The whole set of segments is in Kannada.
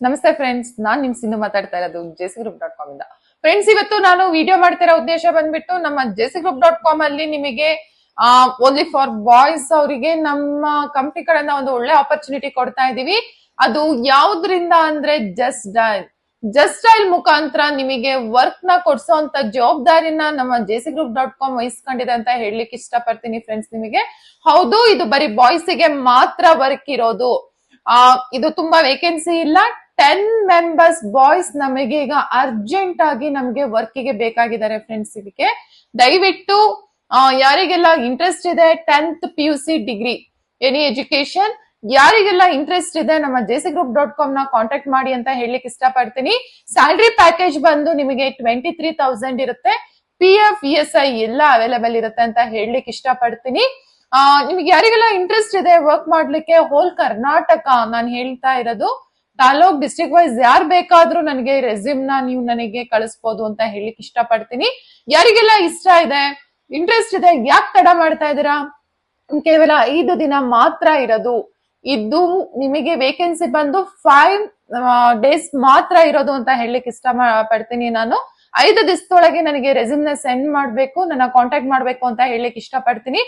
ನಮಸ್ತೆ ಫ್ರೆಂಡ್ಸ್ ನಾನ್ ನಿಮ್ ಸಿಂಧು ಮಾತಾಡ್ತಾ ಇರೋದು ಜೆಸಿ ಗ್ರೂಪ್ ಡಾಟ್ ಕಾಮ್ ಇಂದ. ಫ್ರೆಂಡ್ಸ್ ಇವತ್ತು ನಾನು ವಿಡಿಯೋ ಮಾಡ್ತಿರೋ ಉದ್ದೇಶ ಬಂದ್ಬಿಟ್ಟು ನಮ್ಮ ಜೆಸಿ ಗ್ರೂಪ್ ಡಾಟ್ ಕಾಮ್ ಅಲ್ಲಿ ನಿಮಗೆ ಓನ್ಲಿ ಫಾರ್ ಬಾಯ್ಸ್ ಅವರಿಗೆ ನಮ್ಮ ಕಂಪ್ನಿ ಕಡೆಯಿಂದ ಒಂದು ಒಳ್ಳೆ ಆಪರ್ಚುನಿಟಿ ಕೊಡ್ತಾ ಇದೀವಿ ಅದು ಯಾವ್ದ್ರಿಂದ ಅಂದ್ರೆ ಜಸ್ಟ್ ಡೈಲ್ ಜಸ್ಟ್ ಡೈಲ್ ಮುಖಾಂತರ ನಿಮಗೆ ವರ್ಕ್ನ ಕೊಡ್ಸೋಂತ ಜವಾಬ್ದಾರಿನ ನಮ್ಮ ಜೆಸಿ ಗ್ರೂಪ್ ಡಾಟ್ ಕಾಮ್ ವಹಿಸ್ಕೊಂಡಿದೆ ಅಂತ ಹೇಳಲಿಕ್ಕೆ ಇಷ್ಟಪಡ್ತೀನಿ ಫ್ರೆಂಡ್ಸ್ ನಿಮಗೆ. ಹೌದು, ಇದು ಬರೀ ಬಾಯ್ಸ್ಗೆ ಮಾತ್ರ ವರ್ಕ್ ಇರೋದು. ಆ, ಇದು ತುಂಬಾ ವೇಕೆನ್ಸಿ ಇಲ್ಲ. ಟೆನ್ ಮೆಂಬರ್ಸ್ ಬಾಯ್ಸ್ ನಮಗೆ ಈಗ ಅರ್ಜೆಂಟ್ ಆಗಿ ನಮಗೆ ವರ್ಕಿಗೆ ಬೇಕಾಗಿದ್ದಾರೆ ಫ್ರೆಂಡ್ಸ್ ಇದಕ್ಕೆ ದಯವಿಟ್ಟು ಯಾರಿಗೆಲ್ಲ ಇಂಟ್ರೆಸ್ಟ್ ಇದೆ tenth P U C degree any education ಯಾರಿಗೆಲ್ಲ ಇಂಟ್ರೆಸ್ಟ್ ಇದೆ, ನಮ್ಮ ಜೆಸಿ ಗ್ರೂಪ್ ಡಾಟ್ ಕಾಮ್ನ ಕಾಂಟ್ಯಾಕ್ಟ್ ಮಾಡಿ ಅಂತ ಹೇಳಲಿಕ್ಕೆ ಇಷ್ಟಪಡ್ತೀನಿ. ಸ್ಯಾಲ್ರಿ ಪ್ಯಾಕೇಜ್ ಬಂದು ನಿಮಗೆ ಟ್ವೆಂಟಿ ತ್ರೀ ತೌಸಂಡ್ ಇರುತ್ತೆ. P F E S I ಎಲ್ಲ ಅವೈಲೇಬಲ್ ಇರುತ್ತೆ ಅಂತ ಹೇಳಲಿಕ್ಕೆ ಇಷ್ಟಪಡ್ತೀನಿ. ನಿಮ್ಗೆ ಯಾರಿಗೆಲ್ಲ ಇಂಟ್ರೆಸ್ಟ್ ಇದೆ ವರ್ಕ್ ಮಾಡ್ಲಿಕ್ಕೆ ಹೋಲ್ ಕರ್ನಾಟಕ ನಾನು ಹೇಳ್ತಾ ಇರೋದು. ತಾಲೂಕ್ ಡಿಸ್ಟ್ರಿಕ್ಟ್ ವೈಸ್ ಯಾರ್ ಬೇಕಾದ್ರೂ ನನಗೆ ರೆಸ್ಯೂಮ್ನ ನೀವು ನನಗೆ ಕಳಿಸ್ಬೋದು ಅಂತ ಹೇಳಲಿಕ್ಕೆ ಇಷ್ಟಪಡ್ತೀನಿ. ಯಾರಿಗೆಲ್ಲ ಇಷ್ಟ ಇದೆ ಇಂಟ್ರೆಸ್ಟ್ ಇದೆ, ಯಾಕೆ ತಡ ಮಾಡ್ತಾ ಇದ್ದೀರಾ? ಕೇವಲ ಐದು ದಿನ ಮಾತ್ರ ಇರೋದು. ಇದು ನಿಮಗೆ ವೇಕೆನ್ಸಿ ಬಂದು ಫೈವ್ ಡೇಸ್ ಮಾತ್ರ ಇರೋದು ಅಂತ ಹೇಳಲಿಕ್ಕೆ ಇಷ್ಟ ಪಡ್ತೀನಿ ನಾನು. ಐದು ದಿವಸದೊಳಗೆ ನನಗೆ ರೆಸ್ಯೂಮ್ನ ಸೆಂಡ್ ಮಾಡ್ಬೇಕು, ನನ್ನ ಕಾಂಟ್ಯಾಕ್ಟ್ ಮಾಡ್ಬೇಕು ಅಂತ ಹೇಳಲಿಕ್ಕೆ ಇಷ್ಟಪಡ್ತೀನಿ.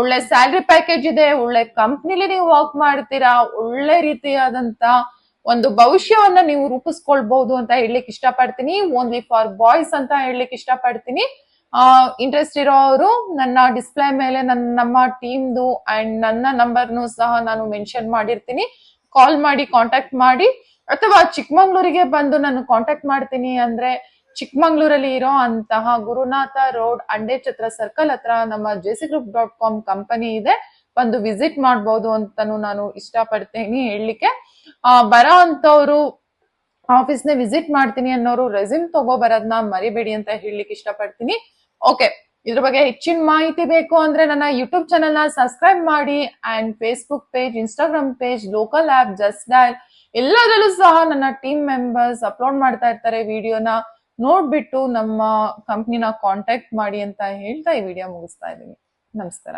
ಒಳ್ಳೆ ಸ್ಯಾಲ್ರಿ ಪ್ಯಾಕೇಜ್ ಇದೆ, ಒಳ್ಳೆ ಕಂಪ್ನಿಲಿ ನೀವು ವರ್ಕ್ ಮಾಡ್ತೀರಾ, ಒಳ್ಳೆ ರೀತಿಯಾದಂತ ಒಂದು ಭವಿಷ್ಯವನ್ನ ನೀವು ರೂಪಿಸ್ಕೊಳ್ಬಹುದು ಅಂತ ಹೇಳಲಿಕ್ಕೆ ಇಷ್ಟಪಡ್ತೀನಿ. ಓನ್ಲಿ ಫಾರ್ ಬಾಯ್ಸ್ ಅಂತ ಹೇಳಲಿಕ್ಕೆ ಇಷ್ಟಪಡ್ತೀನಿ. ಇಂಟ್ರೆಸ್ಟ್ ಇರೋರು ನನ್ನ ಡಿಸ್ಪ್ಲೇ ಮೇಲೆ ನನ್ನ ನಮ್ಮ ಟೀಮ್ದು ಅಂಡ್ ನನ್ನ ನಂಬರ್ನು ಸಹ ನಾನು ಮೆನ್ಷನ್ ಮಾಡಿರ್ತೀನಿ. ಕಾಲ್ ಮಾಡಿ ಕಾಂಟ್ಯಾಕ್ಟ್ ಮಾಡಿ. ಅಥವಾ ಚಿಕ್ಕಮಂಗ್ಳೂರಿಗೆ ಬಂದು ನಾನು ಕಾಂಟ್ಯಾಕ್ಟ್ ಮಾಡ್ತೀನಿ ಅಂದ್ರೆ ಚಿಕ್ಕಮಂಗ್ಳೂರಲ್ಲಿ ಇರೋ ಅಂತಹ ಗುರುನಾಥ ರೋಡ್ ಅಂಡೆ ಛತ್ರ ಸರ್ಕಲ್ ಹತ್ರ ನಮ್ಮ JC group dot com company ಇದೆ. ಬಂದು ವಿಸಿಟ್ ಮಾಡ್ಬೋದು ಅಂತಾನು ನಾನು ಇಷ್ಟಪಡ್ತೀನಿ ಹೇಳಲಿಕ್ಕೆ. ಆ, ಬರೋ ಅಂತವ್ರು ಆಫೀಸ್ನ ವಿಸಿಟ್ ಮಾಡ್ತೀನಿ ಅನ್ನೋರು ರೆಸ್ಯೂಮ್ ತಗೋ ಬರೋದನ್ನ ಮರಿಬೇಡಿ ಅಂತ ಹೇಳಲಿಕ್ಕೆ ಇಷ್ಟಪಡ್ತೀನಿ. ಓಕೆ, ಇದ್ರ ಬಗ್ಗೆ ಹೆಚ್ಚಿನ ಮಾಹಿತಿ ಬೇಕು ಅಂದ್ರೆ ನನ್ನ ಯೂಟ್ಯೂಬ್ ಚಾನೆಲ್ನ ಸಬ್ಸ್ಕ್ರೈಬ್ ಮಾಡಿ and Facebook page Instagram page local app just dial ಎಲ್ಲದರಲ್ಲೂ ಸಹ ನನ್ನ ಟೀಮ್ ಮೆಂಬರ್ಸ್ ಅಪ್ಲೋಡ್ ಮಾಡ್ತಾ ಇರ್ತಾರೆ ವಿಡಿಯೋನ ನೋಡ್ಬಿಟ್ಟು ನಮ್ಮ ಕಂಪ್ನಿನ ಕಾಂಟ್ಯಾಕ್ಟ್ ಮಾಡಿ ಅಂತ ಹೇಳ್ತಾ ಈ ವಿಡಿಯೋ ಮುಗಿಸ್ತಾ ಇದ್ದೀನಿ. ನಮಸ್ಕಾರ.